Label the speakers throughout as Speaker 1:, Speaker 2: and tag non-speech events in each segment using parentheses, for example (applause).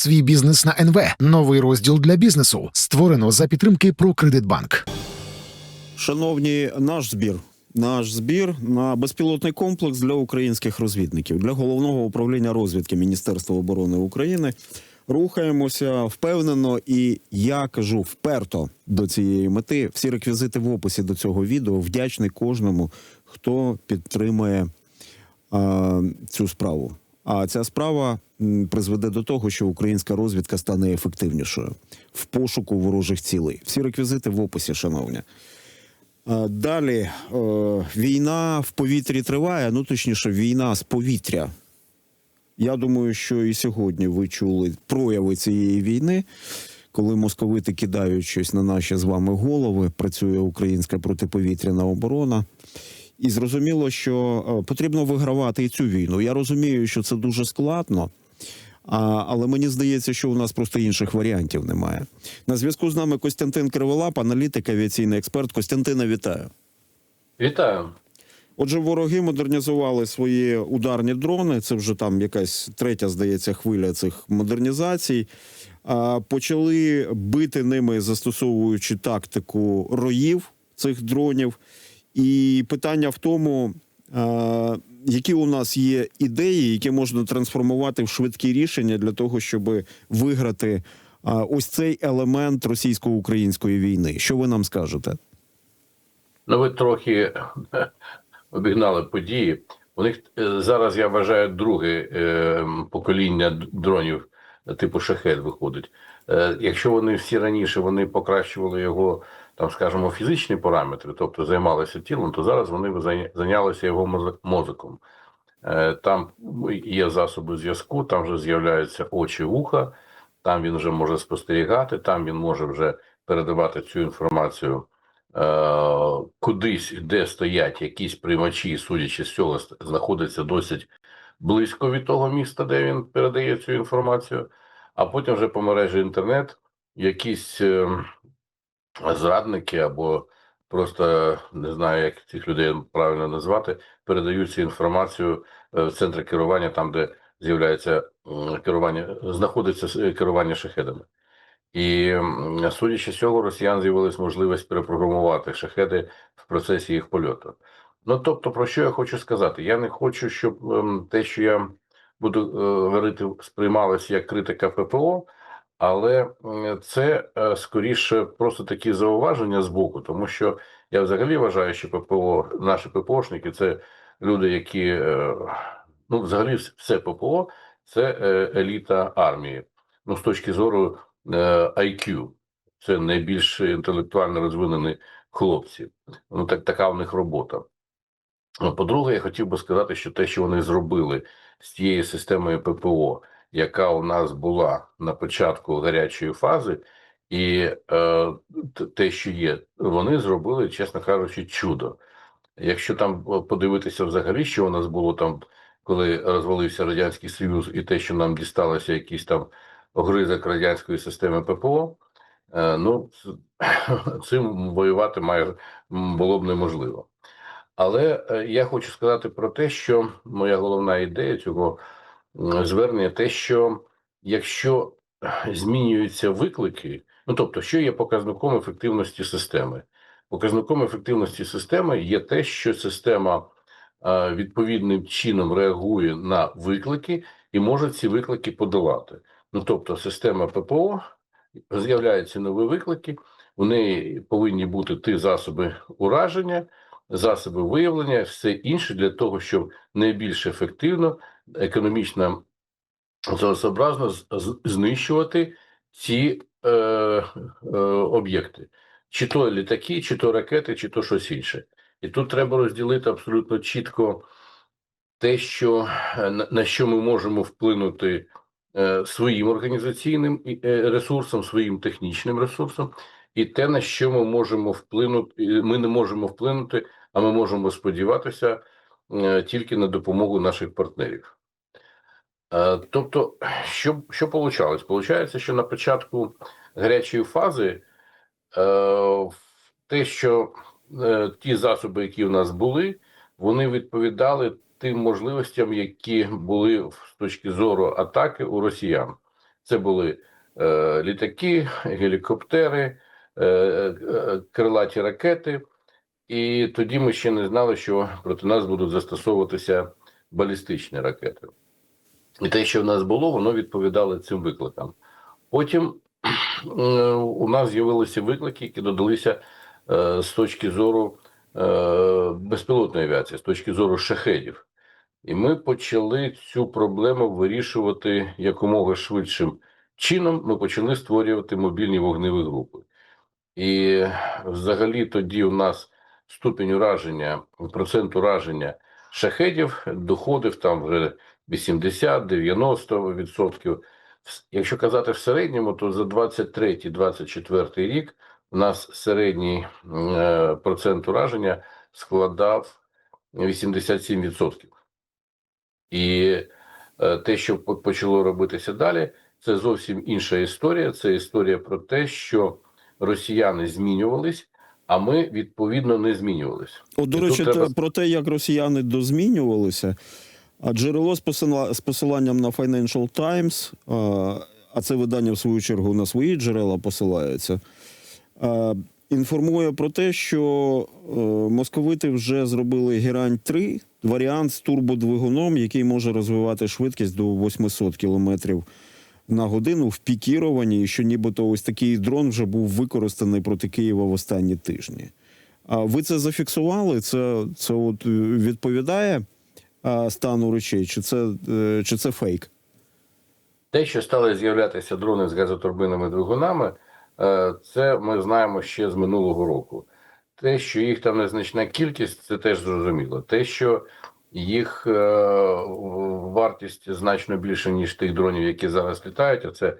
Speaker 1: Свій бізнес на НВ. Новий розділ для бізнесу. Створено за підтримки «Прокредитбанк».
Speaker 2: Шановні, наш збір. Наш збір на безпілотний комплекс для українських розвідників для головного управління розвідки Міністерства оборони України. Рухаємося впевнено, і я кажу вперто до цієї мети. Всі реквізити в описі до цього відео. Вдячний кожному, хто підтримує а, цю справу. А ця справа призведе до того, що українська розвідка стане ефективнішою в пошуку ворожих цілей. Всі реквізити в описі, шановні. Е, Далі е, війна в повітрі триває, ну точніше, війна з повітря. Я думаю, що і сьогодні ви чули прояви цієї війни, коли московити кидають щось на наші з вами голови, працює українська протиповітряна оборона. І зрозуміло, що е, потрібно вигравати і цю війну. Я розумію, що це дуже складно. А, але мені здається, що у нас просто інших варіантів немає. На зв'язку з нами Костянтин Криволап, аналітик, авіаційний експерт. Костянтина, вітаю.
Speaker 3: Вітаю.
Speaker 2: Отже, вороги модернізували свої ударні дрони. Це вже там якась третя, здається, хвиля цих модернізацій. Почали бити ними, застосовуючи тактику роїв цих дронів. І питання в тому, які у нас є ідеї, які можна трансформувати в швидкі рішення для того, щоб виграти ось цей елемент російсько-української війни. Що ви нам скажете?
Speaker 3: Ну, ви трохи обігнали події. У них е, зараз, я вважаю, друге е, покоління дронів типу шахет виходить. Е, якщо вони всі раніше вони покращували його, там, скажімо, фізичні параметри, тобто займалися тілом, то зараз вони зайнялися його моз- мозоком. Е, там є засоби зв'язку, там вже з'являються очі вуха, там він вже може спостерігати, там він може вже передавати цю інформацію е, кудись, де стоять якісь приймачі, судячи з цього, знаходяться досить близько від того міста, де він передає цю інформацію, а потім вже по мережі інтернет якісь е, зрадники або просто не знаю, як цих людей правильно назвати, передають цю інформацію е, в центри керування, там, де з'являється керування, знаходиться керування шахедами. І судячи з цього, росіян з'явилась можливість перепрограмувати шахеди в процесі їх польоту. Ну тобто, про що я хочу сказати? Я не хочу, щоб ем, те, що я буду е, говорити, сприймалося як критика ППО, але це е, скоріше просто такі зауваження з боку, тому що я взагалі вважаю, що ППО, наші ППОшники це люди, які е, ну, взагалі все ППО це е, еліта армії. Ну, з точки зору IQ. Це найбільш інтелектуально розвинені хлопці. Ну, так, така в них робота. По-друге, я хотів би сказати, що те, що вони зробили з тією системою ППО, яка у нас була на початку гарячої фази, і е, те, що є, вони зробили, чесно кажучи, чудо. Якщо там е, подивитися взагалі, що у нас було там, коли розвалився Радянський Союз, і те, що нам дісталося якийсь там огризок радянської системи ППО, е, ну (coughs) цим воювати майже було б неможливо. Але е, я хочу сказати про те, що моя головна ідея цього звернення, те, що якщо е, змінюються виклики, ну тобто, що є показником ефективності системи? Показником ефективності системи є те, що система е, відповідним чином реагує на виклики і може ці виклики подолати. Ну тобто, система ППО з'являються нові виклики, у неї повинні бути ті засоби ураження, засоби виявлення, все інше для того, щоб найбільш ефективно, економічно з- знищувати ці е, е, об'єкти, чи то літаки, чи то ракети, чи то щось інше. І тут треба розділити абсолютно чітко те, що е, на, на що ми можемо вплинути е, своїм організаційним е, ресурсом, своїм технічним ресурсом, і те, на що ми можемо вплинути, ми не можемо вплинути, а ми можемо сподіватися е, тільки на допомогу наших партнерів. Е, Тобто, що, що получалось? Получається, що на початку гарячої фази е, те, що ті засоби, які в нас були, вони відповідали тим можливостям, які були з точки зору атаки у росіян. Це були літаки, гелікоптери, крилаті ракети. І тоді ми ще не знали, що проти нас будуть застосовуватися балістичні ракети. І те, що в нас було, воно відповідало цим викликам. Потім е, у нас з'явилися виклики, які додалися е, з точки зору е, безпілотної авіації, з точки зору шахедів. І ми почали цю проблему вирішувати якомога швидшим чином. Ми почали створювати мобільні вогневі групи. І взагалі тоді у нас ступінь ураження, процент ураження шахедів доходив там вже 80-90%. Якщо казати в середньому, то за 23-24 рік у нас середній е, процент ураження складав 87%. І е, те, що почало робитися далі, це зовсім інша історія. Це історія про те, що росіяни змінювались, а ми відповідно не змінювались.
Speaker 2: От, до
Speaker 3: І
Speaker 2: речі,
Speaker 3: треба-
Speaker 2: про те, як росіяни дозмінювалися, а джерело з, посила- з посиланням на Financial Times, а, це видання, в свою чергу, на свої джерела посилається, а, інформує про те, що е, московити вже зробили Герань 3 варіант з турбодвигуном, який може розвивати швидкість до 800 км на годину в пікірованні, і що нібито ось такий дрон вже був використаний проти Києва в останні тижні. А ви це зафіксували? Це, це от е, відповідає стану речей, чи це, е, чи це фейк?
Speaker 3: Те, що стали з'являтися дрони з газотурбинними двигунами, е, це ми знаємо ще з минулого року. Те, що їх там незначна кількість, це теж зрозуміло. Те, що їх е, вартість значно більше, ніж тих дронів, які зараз літають, а це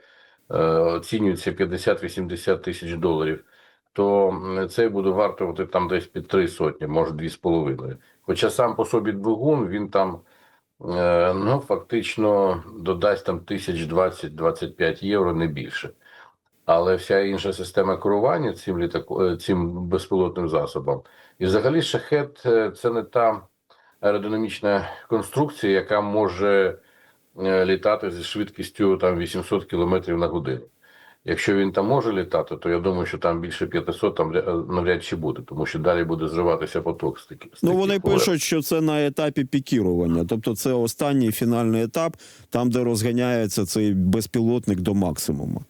Speaker 3: е, оцінюється 50-80 тисяч доларів, то це буде вартувати там десь під три сотні, може дві з половиною. Хоча сам по собі двигун, він там Е, Ну, фактично додасть там тисяч 20-25 євро, не більше. Але вся інша система керування цим літаку, цим безпілотним засобом. І взагалі шахет це не та аеродинамічна конструкція, яка може е, літати зі швидкістю там 800 км на годину. Якщо він там може літати, то я думаю, що там більше 500 там ря- навряд чи буде, тому що далі буде зриватися поток з таких. з
Speaker 2: Ну вони
Speaker 3: полет.
Speaker 2: пишуть, що це на етапі пікірування, тобто це останній фінальний етап, там, де розганяється цей безпілотник до максимуму.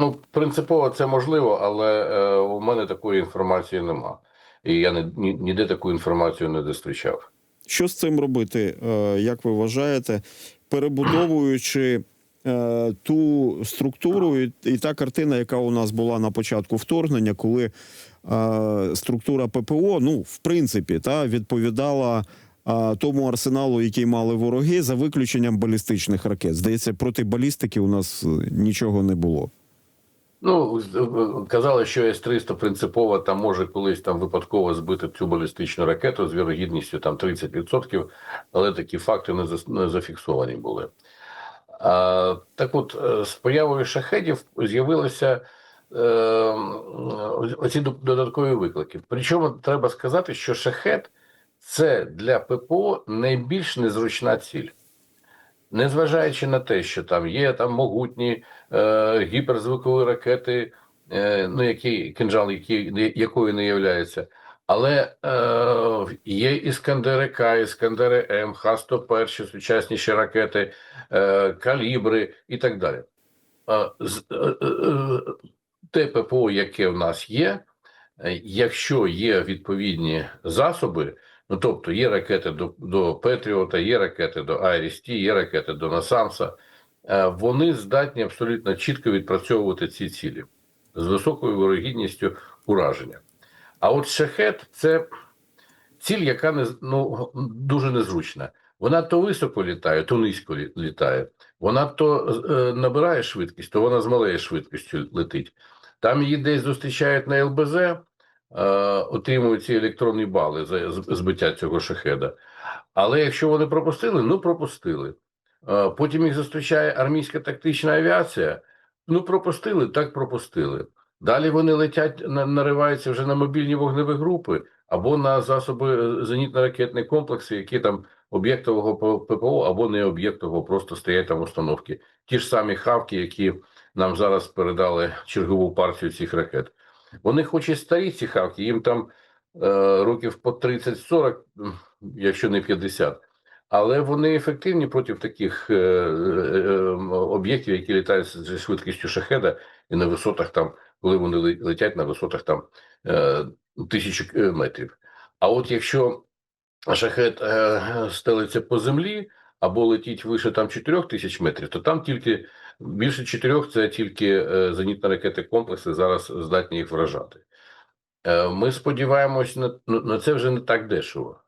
Speaker 3: Ну, принципово це можливо, але е, у мене такої інформації нема. І я ніде таку інформацію не зустрічав.
Speaker 2: Що з цим робити, е, як ви вважаєте, перебудовуючи е, ту структуру і, та картина, яка у нас була на початку вторгнення, коли е, структура ППО, ну, в принципі, та, відповідала тому арсеналу, який мали вороги, за виключенням балістичних ракет. Здається, проти балістики у нас нічого не було.
Speaker 3: Ну, е, казали, що С-300 принципово там може колись там випадково збити цю балістичну ракету з вірогідністю там 30%, але такі факти не, зафіксовані були. А, так от, е, з появою шахедів з'явилися е, оці додаткові виклики. Причому треба сказати, що шахет це для ППО найбільш незручна ціль. Незважаючи на те, що там є там могутні е, гіперзвукові ракети, е, ну які кинжал, які якою не являється, але е, є іскандери К, іскандери М, Х-101, сучасніші ракети, е, калібри і так далі. Е, е, е, те ППО, яке в нас є, е, якщо є відповідні засоби, ну тобто є ракети до, до Петріота, є ракети до Айрісті, є ракети до Насамса, е, вони здатні абсолютно чітко відпрацьовувати ці цілі з високою вирогідністю ураження. А от шахет це ціль, яка не ну, дуже незручна. Вона то високо літає, то низько літає. Вона то е, набирає швидкість, то вона з малою швидкістю летить. Там її десь зустрічають на ЛБЗ, отримують ці електронні бали за збиття цього шахеда. Але якщо вони пропустили, ну пропустили. Е, Потім їх зустрічає армійська тактична авіація. Ну, пропустили, так пропустили. Далі вони летять, на- нариваються вже на мобільні вогневі групи або на засоби е, зенітно-ракетні комплекси, які там об'єктового ППО або не об'єктового, просто стоять там установки. Ті ж самі хавки, які нам зараз передали чергову партію цих ракет. Вони хоч і старі ці хавки, їм там е, років по 30-40, якщо не 50, але вони ефективні проти таких е, е, е, об'єктів, які літають зі швидкістю шахеда і на висотах там, коли вони летять на висотах там е, тисячі е, метрів. А от якщо шахет е, стелиться по землі або летить вище там 4 тисяч метрів, то там тільки більше 4 – це тільки е, зенітно ракети комплекси зараз здатні їх вражати. Е, Ми сподіваємось на, це вже не так дешево.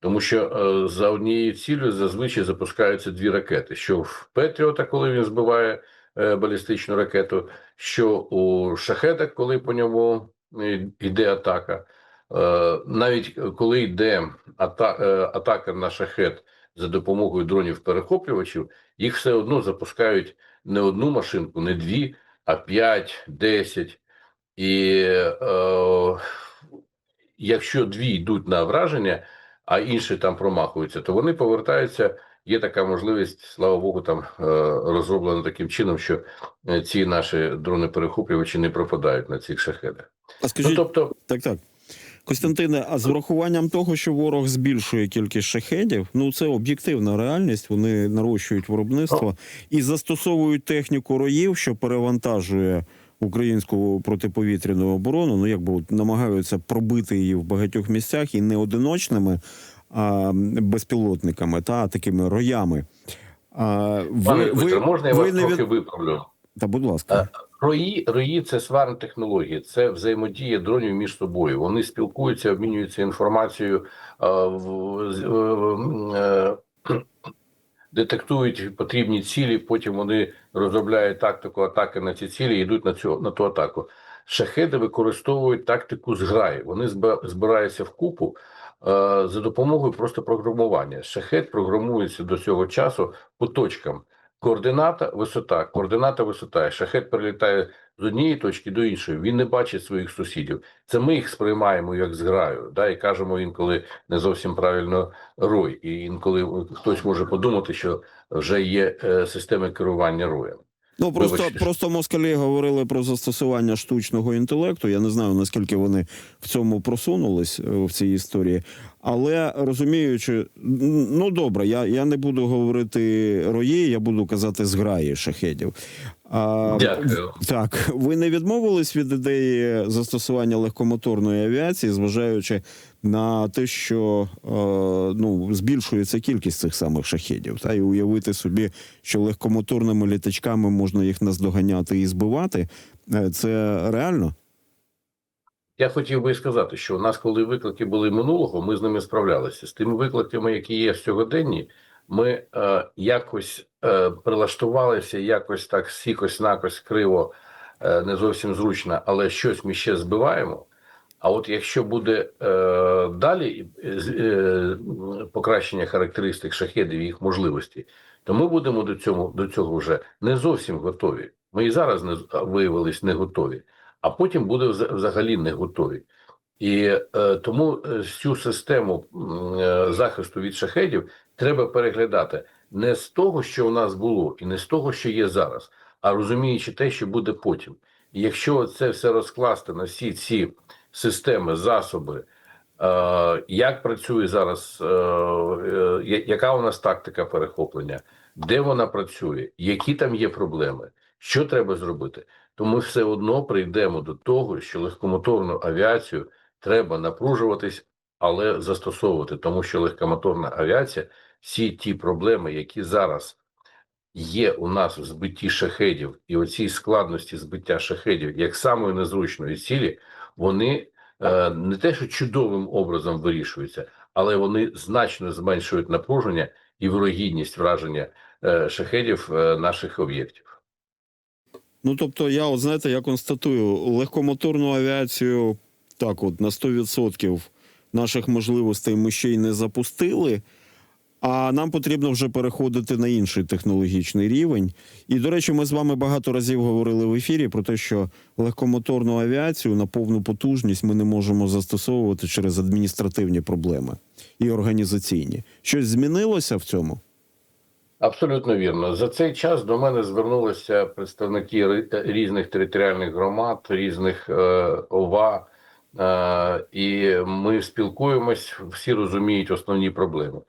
Speaker 3: Тому що е, за однією цілею зазвичай запускаються дві ракети: що в Петріота, коли він збиває балістичну ракету, що у шахетах, коли по ньому йде атака. Навіть коли йде атака на шахет за допомогою дронів перехоплювачів, їх все одно запускають не одну машинку, не дві, а п'ять, десять. І е, якщо дві йдуть на враження, а інші там промахуються, то вони повертаються. Є така можливість, слава Богу, там е, розроблено таким чином, що е, ці наші дрони-перехоплювачі не пропадають на цих шахедах.
Speaker 2: А
Speaker 3: Ну, тобто,
Speaker 2: так, так. Костянтине, а з врахуванням того, що ворог збільшує кількість шахедів, ну це об'єктивна реальність. Вони нарощують виробництво і застосовують техніку роїв, що перевантажує українську протиповітряну оборону. Ну якби от намагаються пробити її в багатьох місцях і не одиночними а безпілотниками, та такими роями. А,
Speaker 3: пане Дмитро, можна я вас
Speaker 2: не
Speaker 3: трохи
Speaker 2: від-
Speaker 3: виправлю?
Speaker 2: Та будь ласка.
Speaker 3: Рої, рої це сварна технологія, це взаємодія дронів між собою. Вони спілкуються, обмінюються інформацією, е, е, детектують потрібні цілі. Потім вони розробляють тактику атаки на ці цілі і йдуть на цю на ту атаку. Шахеди використовують тактику зграї. Вони зб- збираються в купу е, за допомогою просто програмування. Шахет програмується до цього часу по точкам. Координата, висота, координата, висота. Шахет прилітає з однієї точки до іншої. Він не бачить своїх сусідів. Це ми їх сприймаємо як зграю, да, і кажемо інколи не зовсім правильно рой. І інколи хтось може подумати, що вже є е, системи керування роєм.
Speaker 2: Ну просто
Speaker 3: Вибачте.
Speaker 2: просто москалі говорили про застосування штучного інтелекту. Я не знаю наскільки вони в цьому просунулись е, в цій історії, але розуміючи, ну добре, я, я не буду говорити рої, я буду казати зграї шахедів. А,
Speaker 3: Дякую.
Speaker 2: Так, ви не відмовились від ідеї застосування легкомоторної авіації, зважаючи на те, що е, ну збільшується кількість цих самих шахедів, та і уявити собі, що легкомоторними літачками можна їх наздоганяти і збивати. е, Це реально?
Speaker 3: Я хотів би сказати, що у нас, коли виклики були минулого, ми з ними справлялися. З тими викликами, які є сьогоденні, ми е, якось е, прилаштувалися, якось так сікось накось криво, е, не зовсім зручно, але щось ми ще збиваємо. А от якщо буде е, далі е, е, покращення характеристик шахедів і їх можливості, то ми будемо до цього, до цього вже не зовсім готові. Ми і зараз не виявились не готові а потім буде взагалі не готові. І е, тому е, цю систему е, захисту від шахедів треба переглядати не з того, що у нас було, і не з того, що є зараз, а розуміючи те, що буде потім. І якщо це все розкласти на всі ці системи, засоби, е, як працює зараз, е, е, яка у нас тактика перехоплення, де вона працює, які там є проблеми, що треба зробити, то ми все одно прийдемо до того, що легкомоторну авіацію треба напружуватись, але застосовувати, тому що легкомоторна авіація, всі ті проблеми, які зараз є у нас в збитті шахедів, і оцій складності збиття шахедів, як самої незручної цілі, вони е, не те, що чудовим образом вирішуються, але вони значно зменшують напруження і вирогідність враження е, шахедів е, наших об'єктів.
Speaker 2: Ну тобто, я от знаєте, я констатую легкомоторну авіацію так, от на 100% наших можливостей ми ще й не запустили. А нам потрібно вже переходити на інший технологічний рівень. І, до речі, ми з вами багато разів говорили в ефірі про те, що легкомоторну авіацію на повну потужність ми не можемо застосовувати через адміністративні проблеми і організаційні. Щось змінилося в цьому?
Speaker 3: Абсолютно вірно. За цей час до мене звернулися представники різних територіальних громад, різних е, ОВА, е, і ми спілкуємось. Всі розуміють основні проблеми.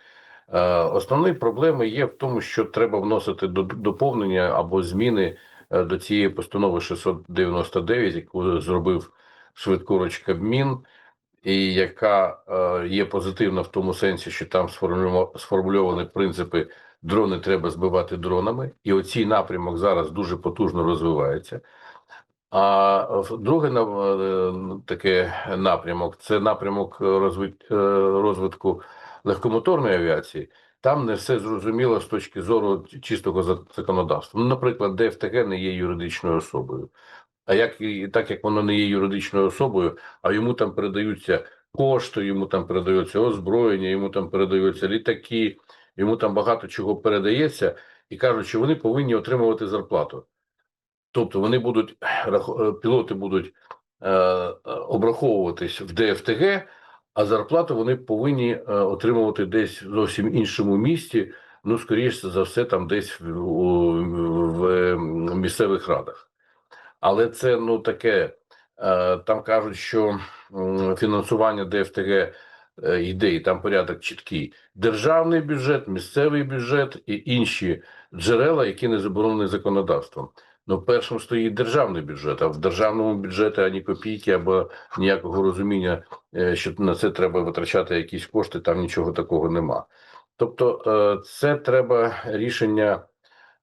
Speaker 3: Е, основні проблеми є в тому, що треба вносити до- доповнення або зміни е, до цієї постанови 699, яку зробив швидкоруч Кабмін, і яка е, є позитивна в тому сенсі, що там сформульовані принципи дрони треба збивати дронами, і оцій напрямок зараз дуже потужно розвивається. А е, таке напрямок це напрямок розвит- розвитку легкомоторної авіації. Там не все зрозуміло з точки зору чистого законодавства. Ну, наприклад, ДФТГ не є юридичною особою. А як так як воно не є юридичною особою, а йому там передаються кошти, йому там передаються озброєння, йому там передаються літаки, йому там багато чого передається, і кажуть, що вони повинні отримувати зарплату. Тобто вони будуть е, пілоти будуть е, е, обраховуватись в ДФТГ, а зарплату вони повинні е, отримувати десь зовсім іншому місті. Ну, скоріше за все, там десь в, в місцевих радах. Але це ну таке. е, Там кажуть, що фінансування ДФТГ е, йде, і там порядок чіткий: державний бюджет, місцевий бюджет і інші джерела, які не заборонені законодавством. Ну, першим стоїть державний бюджет, а в державному бюджеті ані копійки або ніякого розуміння, е, що на це треба витрачати якісь кошти, там нічого такого нема. Тобто, е, це треба рішення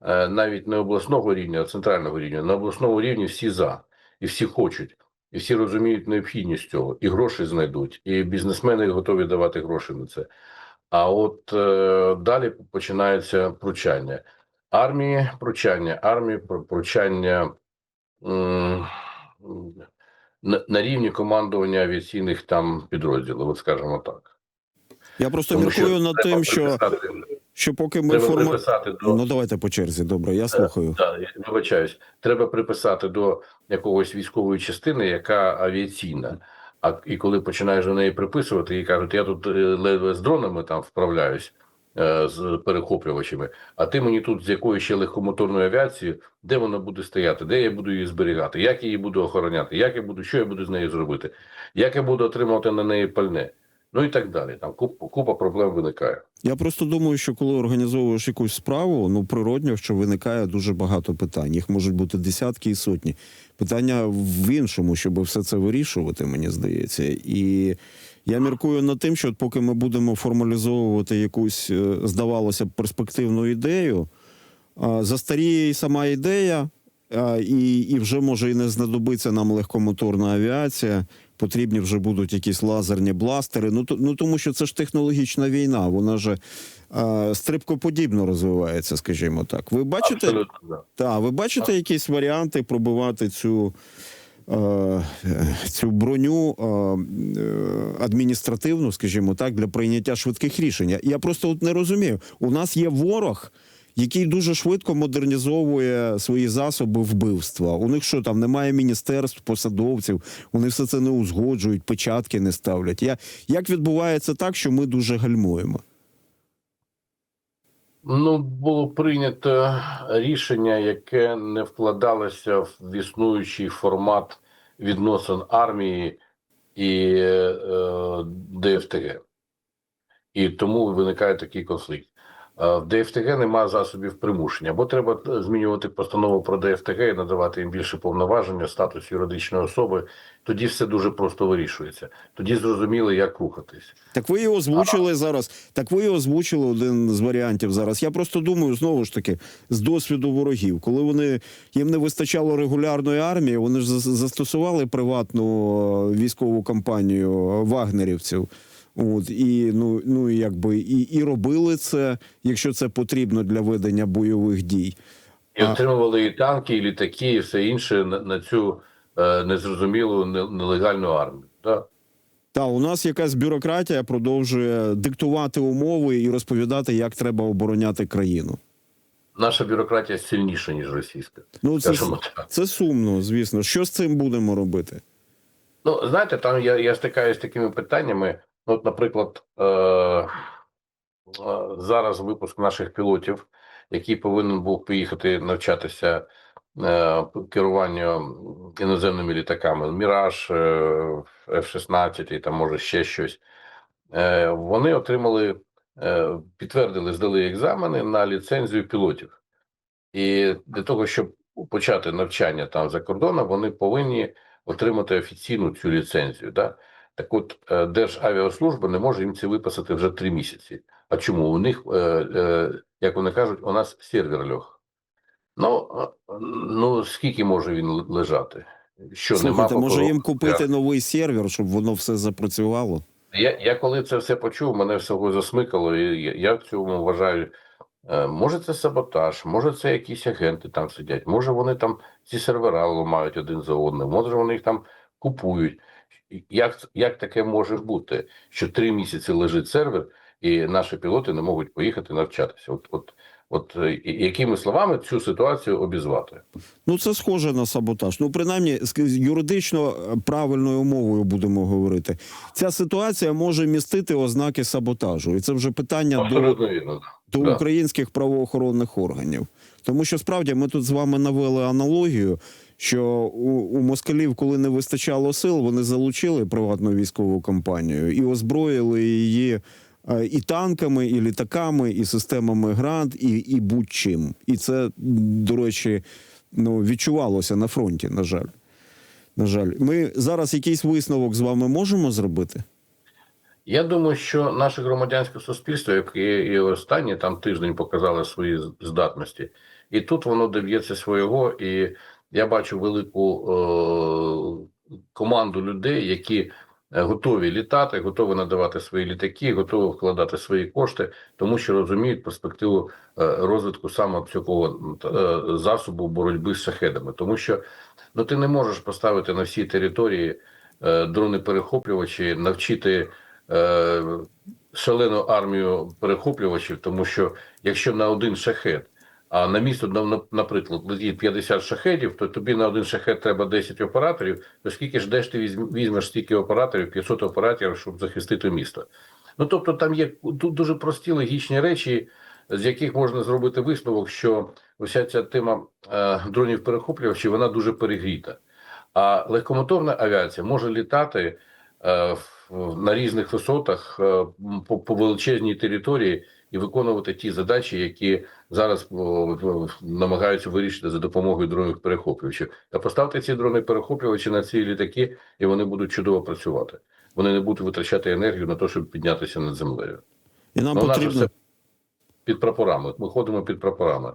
Speaker 3: е, навіть не обласного рівня, а центрального рівня. На обласному рівні всі за і всі хочуть, і всі розуміють необхідність цього, і гроші знайдуть, і бізнесмени готові давати гроші на це. А от далі починається пручання армії, пручання армії, пручання м, на, на рівні командування авіаційних там підрозділів, от скажімо так.
Speaker 2: Я просто
Speaker 3: Тому
Speaker 2: міркую над тим, що, що поки ми
Speaker 3: треба приписати до
Speaker 2: Ну, давайте по черзі, добре, я слухаю.
Speaker 3: Так, я вибачаюсь. Треба приписати до якогось військової частини, яка авіаційна. А і коли починаєш до неї приписувати, і кажуть, я тут е, ледве з дронами там вправляюсь е, з перехоплювачами, а ти мені тут з якою ще легкомоторною авіацією, де вона буде стояти, де я буду її зберігати, як я її буду охороняти, як я буду, що я буду з нею зробити, як я буду отримувати на неї пальне, ну і так далі. Там купа, купа проблем виникає.
Speaker 2: Я просто думаю, що коли організовуєш якусь справу, ну природньо, що виникає дуже багато питань. Їх можуть бути десятки і сотні. Питання в іншому, щоб все це вирішувати, мені здається. І я міркую над тим, що поки ми будемо формалізовувати якусь, е, здавалося б, перспективну ідею, застаріє і сама ідея, і, і вже може і не знадобиться нам легкомоторна авіація. Потрібні вже будуть якісь лазерні бластери. Ну, то, ну тому що це ж технологічна війна, вона же е, стрибкоподібно розвивається, скажімо так. Ви бачите,
Speaker 3: Абсолютно да.
Speaker 2: та, ви бачите якісь варіанти пробивати цю, цю броню е, е, адміністративну, скажімо так, для прийняття швидких рішень? Я просто от не розумію. У нас є ворог. Який дуже швидко модернізовує свої засоби вбивства. У них що там немає міністерств, посадовців, вони все це не узгоджують, печатки не ставлять. Я, як відбувається так, що ми дуже гальмуємо?
Speaker 3: Ну, було прийнято рішення, яке не вкладалося в існуючий формат відносин армії і е, ДФТГ. І тому виникає такий конфлікт. Е, В ДФТГ немає засобів примушення, або треба е, змінювати постанову про ДФТГ і надавати їм більше повноваження, статус юридичної особи. Тоді все дуже просто вирішується. Тоді зрозуміло, як рухатись.
Speaker 2: Так ви його озвучили зараз. Так ви його озвучили один з варіантів зараз. Я просто думаю, знову ж таки, з досвіду ворогів, коли вони їм не вистачало регулярної армії, вони ж зас- застосували приватну е, військову кампанію вагнерівців. От і ну, ну якби і, і робили це, якщо це потрібно для ведення бойових дій.
Speaker 3: І отримували і танки, і літаки, і все інше на, на цю е, незрозумілу нелегальну армію. Да?
Speaker 2: Та у нас якась бюрократія продовжує диктувати умови і розповідати, як треба обороняти країну.
Speaker 3: Наша бюрократія сильніша, ніж російська.
Speaker 2: Ну це,
Speaker 3: так.
Speaker 2: це сумно, звісно. Що з цим будемо робити?
Speaker 3: Ну, знаєте, там я, я стикаюся з такими питаннями. Ну, От, наприклад, е, е, зараз випуск наших пілотів, який повинен був поїхати навчатися е, керуванню іноземними літаками, Міраж, е, F-16 і там може ще щось. Е, вони отримали, е, підтвердили, здали екзамени на ліцензію пілотів. І для того, щоб почати навчання там за кордоном, вони повинні отримати офіційну цю ліцензію. Да? Так от е, Державіаслужба не може їм це виписати вже три місяці. А чому? У них, е, е, як вони кажуть, у нас сервер льох. Ну, ну скільки може він лежати? Що нема
Speaker 2: може їм купити новий сервер, щоб воно все запрацювало?
Speaker 3: Я, я коли це все почув, мене всього засмикало, і я, я в цьому вважаю. Може, це саботаж, може, це якісь агенти там сидять, може вони там ці сервера ламають один за одним, може вони їх там купують. Як, як таке може бути, що три місяці лежить сервер, і наші пілоти не можуть поїхати навчатися? От, от, от е, якими словами цю ситуацію обізвати?
Speaker 2: Ну, це схоже на саботаж. Ну, принаймні, ск- юридично е, правильною мовою будемо говорити. Ця ситуація може містити ознаки саботажу, і це вже питання до,
Speaker 3: вірно.
Speaker 2: До
Speaker 3: да.
Speaker 2: українських правоохоронних органів. Тому що справді ми тут з вами навели аналогію, що у, у москалів, коли не вистачало сил, вони залучили приватну військову компанію і озброїли її е, і танками, і літаками, і системами грант, і, і будь-чим. І це, до речі, ну, відчувалося на фронті, на жаль. На жаль, ми зараз якийсь висновок з вами можемо зробити?
Speaker 3: Я думаю, що наше громадянське суспільство, яке і останні там тиждень показало свої здатності, і тут воно доб'ється свого. І я бачу велику е- команду людей, які е, готові літати, готові надавати свої літаки, готові вкладати свої кошти, тому що розуміють перспективу е, розвитку саме цього е, засобу боротьби з шахедами. Тому що ну ти не можеш поставити на всій території е, дрони-перехоплювачі, навчити е, шалену армію перехоплювачів, тому що якщо на один шахет, а на місто, на- на- наприклад, летить 50 шахетів, то тобі на один шахет треба 10 операторів, то скільки ж де ж ти візьм- візьмеш стільки операторів, 500 операторів, щоб захистити місто? Ну тобто там є дуже прості логічні речі, з яких можна зробити висновок, що вся ця тема е, дронів перехоплювачів вона дуже перегріта. А легкомоторна авіація може літати е, в- на різних висотах е, по, по величезній території і виконувати ті задачі, які зараз намагаються вирішити за допомогою дронів перехоплювачів. Та поставте ці дрони перехоплювачі на ці літаки, і вони будуть чудово працювати. Вони не будуть витрачати енергію на те, щоб піднятися над землею.
Speaker 2: І нам
Speaker 3: Ну,
Speaker 2: потрібно.
Speaker 3: все під прапорами. Ми ходимо під прапорами,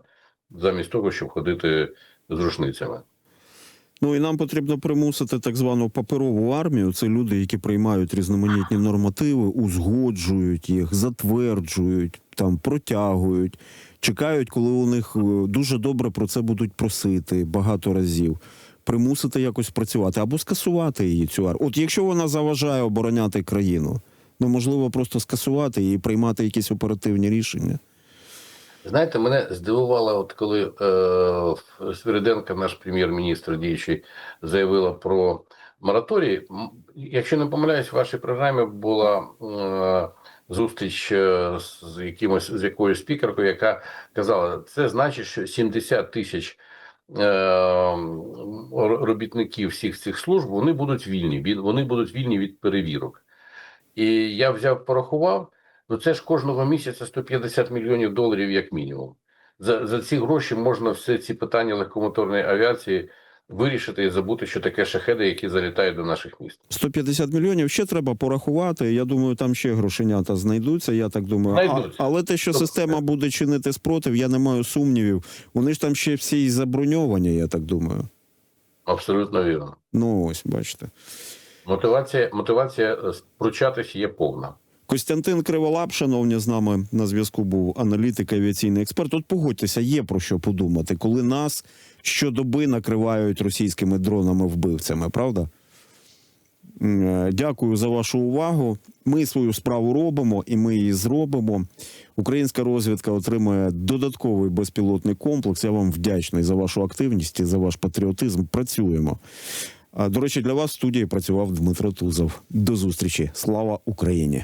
Speaker 3: замість того, щоб ходити з рушницями.
Speaker 2: Ну і нам потрібно примусити так звану паперову армію. Це люди, які приймають різноманітні нормативи, узгоджують їх, затверджують, там протягують, чекають, коли у них е, дуже добре про це будуть просити багато разів. Примусити якось працювати або скасувати її цю армію. От якщо вона заважає обороняти країну, ну можливо просто скасувати її приймати якісь оперативні рішення.
Speaker 3: Знаєте, мене здивувало, от коли е, Свириденко, наш прем'єр-міністр діючий, заявила про мораторій. Якщо не помиляюсь, в вашій програмі була е, зустріч е, з якимось з якоюсь спікеркою, яка казала, це значить, що 70 тисяч е, робітників всіх цих служб вони будуть вільні. Вони будуть вільні від перевірок. І я взяв, порахував. Ну це ж кожного місяця 150 мільйонів доларів, як мінімум. За, за ці гроші можна все ці питання легкомоторної авіації вирішити і забути, що таке шахеди, які залітають до наших міст.
Speaker 2: 150 мільйонів ще треба порахувати. Я думаю, там ще грошенята знайдуться. Я так думаю. А, але те, що система буде чинити спротив, я не маю сумнівів. Вони ж там ще всі і заброньовані, я так думаю.
Speaker 3: Абсолютно вірно.
Speaker 2: Ну ось, бачите.
Speaker 3: Мотивація, мотивація е, пручатись є повна.
Speaker 2: Костянтин Криволап, шановні, з нами на зв'язку був аналітик, авіаційний експерт. От погодьтеся, є про що подумати, коли нас щодоби накривають російськими дронами вбивцями, правда? Е, Дякую за вашу увагу. Ми свою справу робимо і ми її зробимо. Українська розвідка отримує додатковий безпілотний комплекс. Я вам вдячний за вашу активність і за ваш патріотизм. Працюємо. До речі, для вас в студії працював Дмитро Тузов. До зустрічі. Слава Україні!